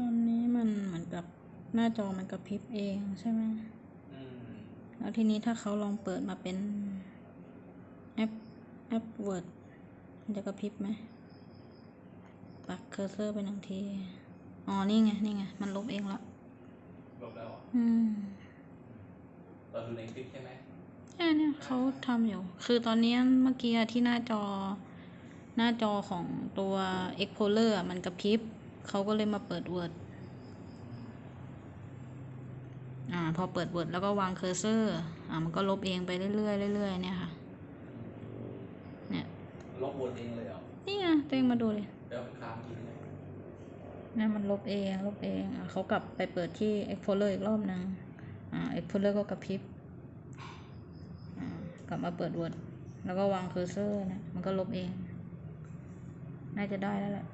ตอนนี้มันเหมือนกับหน้าจอมันกระพริบเองใช่ไหมอืมแล้วทีนี้ถ้าเขาลองเปิดมาเป็นแอปแอป Word มันจะกระพริบไหมปักเคอร์เซอร์ไปหนึ่งที อ๋อ นี่ไง นี่ไง มันลบเองละลบแล้วเหรออืมเราดูในคลิปใช่ไหมแค่เนี่ยเขาทำอยู่ คือตอนนี้เมื่อกี้อะที่หน้าจอ หน้าจอของตัว Explorer อะมันกระพริบ เขาก็เลยมาเปิด Word อ่าพอเปิด Word แล้วก็วางเคอร์เซอร์อ่ามันก็ลบเองไปเรื่อยๆเรื่อยๆเนี่ยค่ะเนี่ยลบวนเองเลยเหรอนี่ไงตัวเองมาดูเลยแล้วไปค้างทีไหนเนี่ยมันลบเองลบเองอะเขากลับไปเปิดที่ Explorer อีกรอบหนึ่งอ่า Explorer ก็กระพริบอ่ากลับมาเปิด Word แล้วก็วางเคอร์เซอร์นะมันก็ลบเอง น่าจะได้แล้วแหละ